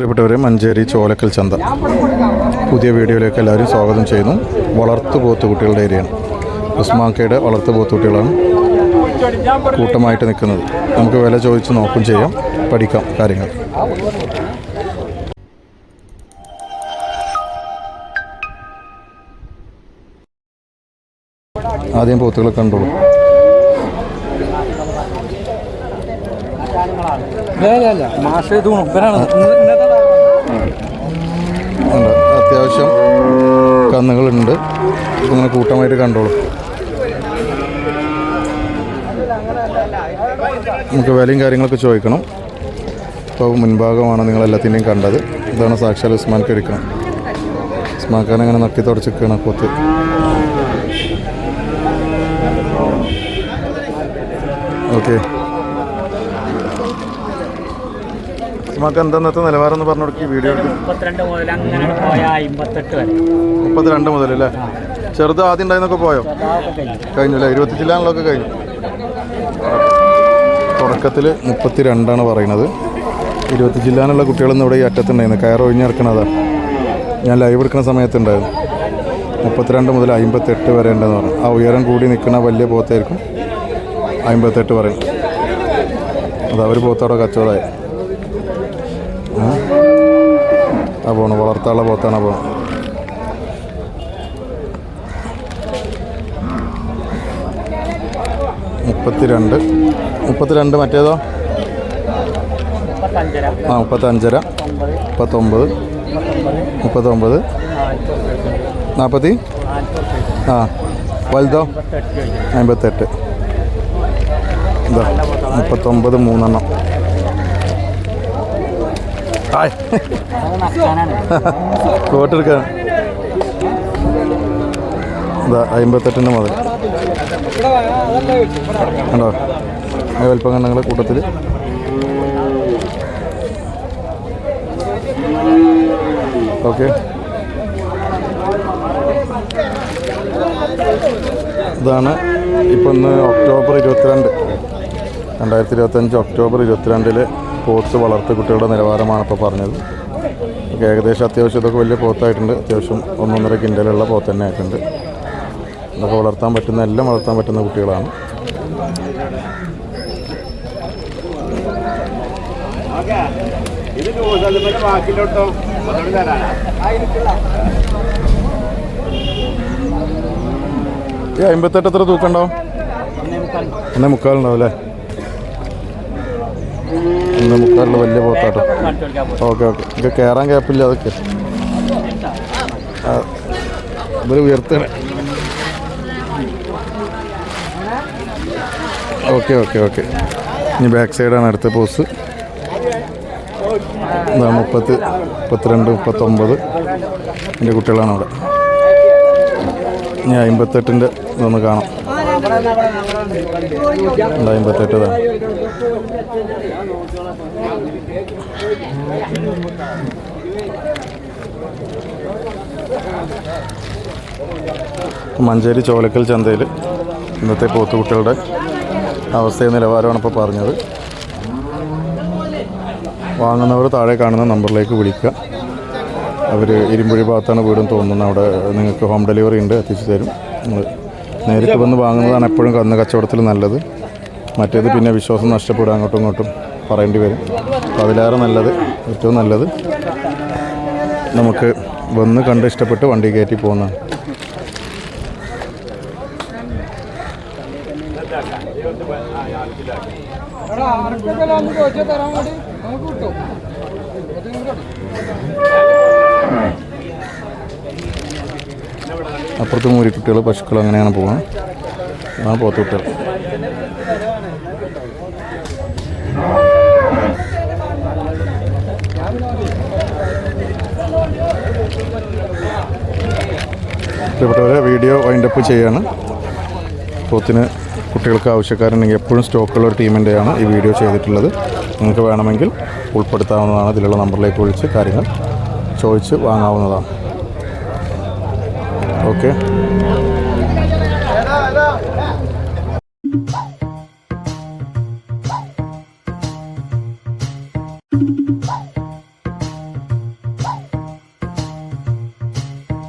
പ്രിയപ്പെട്ടവരെ മഞ്ചേരി ചോലക്കൽ ചന്ത. പുതിയ വീഡിയോയിലേക്ക് എല്ലാവരും സ്വാഗതം ചെയ്യുന്നു. വളർത്തു കുട്ടികളുടെ ഏരിയയാണ്. ഉസ്മാക്കയുടെ വളർത്തു പോത്തുകുട്ടികളാണ് കൂട്ടമായിട്ട് നിൽക്കുന്നത്. നമുക്ക് വില ചോദിച്ച് നോക്കും ചെയ്യാം പഠിക്കാം കാര്യങ്ങൾ. ആദ്യം പോത്തുകളെ കണ്ടോളൂ. മാഷ് തൂണു ഇവനാണ് ഉണ്ട്. അത്യാവശ്യം കന്നുകളുണ്ട്. ഇങ്ങനെ കൂട്ടമായിട്ട് കണ്ടോളൂ. നമുക്ക് വിലയും കാര്യങ്ങളൊക്കെ ചോദിക്കണം. ഇപ്പോൾ മുൻഭാഗമാണ് നിങ്ങൾ എല്ലാത്തിന്റെയും കണ്ടത്. ഇതാണ് സാക്ഷാൽ ഉസ്മാൻ എടുക്കണം ഉസ്മാൻഖാൻ അങ്ങനെ നട്ടി തുടച്ചിരിക്കണം കൊത്ത് ഓക്കെ. ഖാൻ എന്താ ഇന്നത്തെ നിലവാരം എന്ന് പറഞ്ഞു കൊടുക്കി വീഡിയോ എടുക്കും. മുപ്പത്തിരണ്ട് മുതൽ അങ്ങനെ പോയ അമ്പത്തെട്ട് വരെ. മുപ്പത്തിരണ്ട് മുതൽ അല്ലേ ചെറുത് ആദ്യം ഉണ്ടായിരുന്നൊക്കെ പോയോ? കഴിഞ്ഞു. അല്ലേ ഇരുപത്തി ജില്ലാനിലൊക്കെ കഴിഞ്ഞു. തുടക്കത്തിൽ മുപ്പത്തി രണ്ടാണ് പറയുന്നത്. ഇരുപത്തി ജില്ലാനുള്ള കുട്ടികളൊന്നും ഇവിടെ ഈ അറ്റത്തുണ്ടായിരുന്നു. കയർ ഒഴിഞ്ഞിറക്കണതാണ് ഞാൻ ലൈവ് എടുക്കുന്ന സമയത്തുണ്ടായിരുന്നു മുപ്പത്തിരണ്ട് മുതൽ അമ്പത്തെട്ട് വരെ ഉണ്ടെന്ന് പറഞ്ഞു. ആ ഉയരം കൂടി നിൽക്കുന്ന വലിയ പോത്തായിരിക്കും. അമ്പത്തെട്ട് പറയും. അത് അവർ പോത്തവിടെ കച്ചവടമായി. ആ? പോണു വളർത്താനുള്ള പോത്താണ് പോണത് മുപ്പത്തിരണ്ട്. മുപ്പത്തിരണ്ട് മറ്റേതോ? ആ മുപ്പത്തഞ്ചര. മുപ്പത്തൊമ്പത്. മുപ്പത്തൊമ്പത്. നാൽപ്പത്തി? ആ വലുതോ? അമ്പത്തെട്ട്. ഇതാ മുപ്പത്തൊമ്പത് മൂന്നെണ്ണം. കോട്ടെടുക്കാൻ. അമ്പത്തെട്ടിന്റെ മുതൽ. കണ്ടോ? ആ വലിപ്പം കണ്ണങ്ങൾ കൂട്ടത്തിൽ ഓക്കെ. ഇതാണ് ഇപ്പം ഇന്ന് ഒക്ടോബർ ഇരുപത്തിരണ്ട്. രണ്ടായിരത്തി ഇരുപത്തഞ്ച് ഒക്ടോബർ ഇരുപത്തിരണ്ടിലെ പോത്ത് വളർത്തു കുട്ടികളുടെ നിലവാരമാണ് ഇപ്പോൾ പറഞ്ഞത്. ഏകദേശം അത്യാവശ്യം ഇതൊക്കെ വലിയ പോത്തായിട്ടുണ്ട്. അത്യാവശ്യം ഒന്നൊന്നര കിൻഡലുള്ള പോത്ത് തന്നെ ആയിട്ടുണ്ട് ഇതൊക്കെ വളർത്താൻ പറ്റുന്ന എല്ലാം വളർത്താൻ പറ്റുന്ന കുട്ടികളാണ്. ഈ അമ്പത്തെട്ട് എത്ര തൂക്കണ്ടോ എന്നെ മുക്കാലുണ്ടാവും അല്ലേ? ഒന്നേ മുക്കാലിൽ വലിയ പോത്താട്ടോ. Okay okay. ഇത് കയറാൻ ഗ്യാപ്പില്ല അതൊക്കെ. ഇതൊരു ഉയർത്തണേ. Okay okay okay. ഇനി ബാക്ക് സൈഡാണ് അടുത്ത പോസ്. മുപ്പത്തി മുപ്പത്തിരണ്ട് മുപ്പത്തൊമ്പത്. എന്റെ കുട്ടികളാണ് അവിടെ. ഇനി അമ്പത്തെട്ടിന്റെ ഇതൊന്ന് കാണാം. ഉണ്ട് അമ്പത്തെട്ട് ഇതാണ് മഞ്ചേരി ചോലക്കൽ ചന്തയിൽ ഇന്നത്തെ പോത്തുകുട്ടികളുടെ അവസ്ഥയും നിലവാരമാണ് ഇപ്പോൾ പറഞ്ഞത്. വാങ്ങുന്നവർ താഴെ കാണുന്ന നമ്പറിലേക്ക് വിളിക്കുക. അവർ ഇരുമ്പുഴി ഭാഗത്താണ് വീടും തോന്നുന്നത് അവിടെ നിങ്ങൾക്ക് ഹോം ഡെലിവറി ഉണ്ട് എത്തിച്ചു തരും. നിങ്ങൾ നേരിട്ട് വന്ന് വാങ്ങുന്നതാണ് എപ്പോഴും കന്ന് കച്ചവടത്തിൽ നല്ലത്. മറ്റേത് പിന്നെ വിശ്വാസം നഷ്ടപ്പെടുക അങ്ങോട്ടും ഇങ്ങോട്ടും പറയേണ്ടി വരും. അതിലേറെ നല്ലത് ഏറ്റവും നല്ലത് നമുക്ക് വന്ന് കണ്ട് ഇഷ്ടപ്പെട്ട് വണ്ടി കയറ്റി പോകുന്നതാണ് അപ്പുറത്ത് മൂരിക്കുട്ടികൾ പശുക്കൾ അങ്ങനെയാണ് പോകുന്നത് അതാണ് പോത്തുകുട്ടികൾ പ്രിയപ്പെട്ടവരെ വീഡിയോ വൈൻഡപ്പ് ചെയ്യാണ്. പോത്തിന് കുട്ടികൾക്ക് ആവശ്യക്കാരുണ്ടെങ്കിൽ എപ്പോഴും സ്റ്റോക്കുള്ള ഒരു ടീമിന്റെയാണ് ഈ വീഡിയോ ചെയ്തിട്ടുള്ളത്. നിങ്ങൾക്ക് വേണമെങ്കിൽ ഉൾപ്പെടുത്താവുന്നതാണ്. ഇതിലുള്ള നമ്പറിലേക്ക് വിളിച്ച് കാര്യങ്ങൾ ചോദിച്ച് വാങ്ങാവുന്നതാണ്. Okay